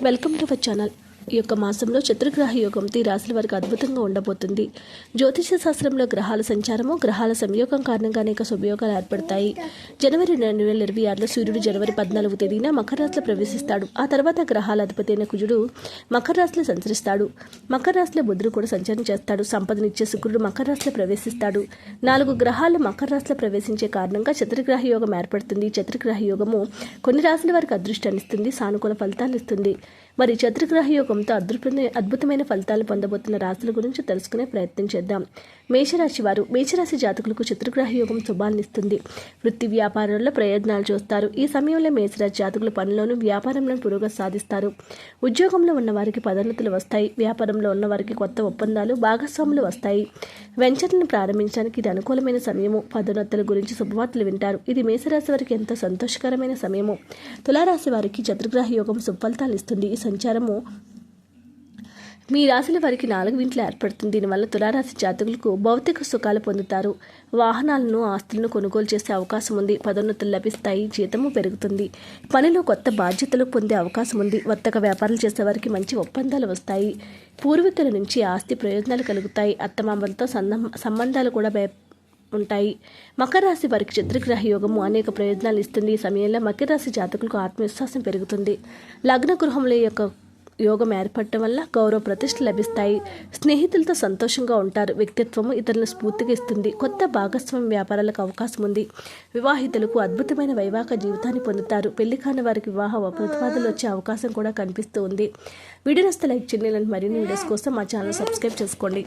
Welcome to the channel. ఈ యొక్క మాసంలో చతుర్గ్రహ యోగం ఈ రాశుల వారికి అద్భుతంగా ఉండబోతుంది. జ్యోతిష శాస్త్రంలో గ్రహాల సంచారము గ్రహాల సంయోగం కారణంగా అనేక శుభయోగాలు ఏర్పడతాయి. జనవరి రెండు వేల ఇరవై ఆరులో సూర్యుడు జనవరి పద్నాలుగు తేదీన మకర రాశిలో ప్రవేశిస్తాడు. ఆ తర్వాత గ్రహాల అధిపతి అయిన కుజుడు మకర రాశిలో సంచరిస్తాడు. మకర రాశిలో బుధుడు కూడా సంచారం చేస్తాడు. సంపదనిచ్చే శుక్రుడు మకర రాశిలో ప్రవేశిస్తాడు. నాలుగు గ్రహాలు మకర రాశిలో ప్రవేశించే కారణంగా చతుర్గ్రహ యోగం ఏర్పడుతుంది. చతుర్గ్రహ యోగము కొన్ని రాశుల వారికి అదృష్టాన్ని ఇస్తుంది సానుకూల ఫలితాలు ఇస్తుంది. మరి చతుర్గ్రహ యోగంతో అద్భుతమైన అద్భుతమైన ఫలితాలు పొందబోతున్న రాశుల గురించి తెలుసుకునే ప్రయత్నం చేద్దాం. మేషరాశి వారు మేషరాశి జాతకులకు చతుర్గ్రహ యోగం శుభాన్ని ఇస్తుంది. వృత్తి వ్యాపారాల్లో ప్రయోజనాలు చూస్తారు. ఈ సమయంలో మేషరాశి జాతకులు పనిలోనూ వ్యాపారంలో పురోగతి సాధిస్తారు. ఉద్యోగంలో ఉన్న వారికి పదోన్నతులు వస్తాయి. వ్యాపారంలో ఉన్న వారికి కొత్త ఒప్పందాలు భాగస్వాములు వస్తాయి. వెంచర్లను ప్రారంభించడానికి ఇది అనుకూలమైన సమయము. పదోన్నతుల గురించి శుభవార్తలు వింటారు. ఇది మేషరాశి వారికి ఎంతో సంతోషకరమైన సమయము. తులారాశి వారికి చతుర్గ్రహ యోగం సుఫలితాలు ఇస్తుంది. ఈ సంచారము మీ రాశుల వారికి నాలుగు ఇంట్లో ఏర్పడుతుంది. దీనివల్ల తులారాశి జాతకులకు భౌతిక సుఖాలు పొందుతారు. వాహనాలను ఆస్తులను కొనుగోలు చేసే అవకాశం ఉంది. పదోన్నతులు లభిస్తాయి. జీతము పెరుగుతుంది. పనిలో కొత్త బాధ్యతలు పొందే అవకాశం ఉంది. వర్తక వ్యాపారాలు చేసే వారికి మంచి ఒప్పందాలు వస్తాయి. పూర్వీకుల నుంచి ఆస్తి ప్రయోజనాలు కలుగుతాయి. అత్తమామలతో సంబంధాలు కూడా ఉంటాయి. మకర రాశి వారికి చంద్రగ్రహ యోగము అనేక ప్రయోజనాలు ఇస్తుంది. ఈ సమయంలో మకర రాశి జాతకులకు ఆత్మవిశ్వాసం పెరుగుతుంది. లగ్న గృహంలో యొక్క యోగం ఏర్పడటం వల్ల గౌరవ ప్రతిష్ట లభిస్తాయి. స్నేహితులతో సంతోషంగా ఉంటారు. వ్యక్తిత్వము ఇతరులను స్ఫూర్తిగా ఇస్తుంది. కొత్త భాగస్వామ్య వ్యాపారాలకు అవకాశం ఉంది. వివాహితులకు అద్భుతమైన వైవాహిక జీవితాన్ని పొందుతారు. పెళ్ళి కాని వారికి వివాహ ప్రతిపాదనలు వచ్చే అవకాశం కూడా కనిపిస్తూ ఉంది. వీడియో నస్తే లైక్ చేయండి. మరిన్ని వీడియోస్ కోసం మా ఛానల్ సబ్స్క్రైబ్ చేసుకోండి.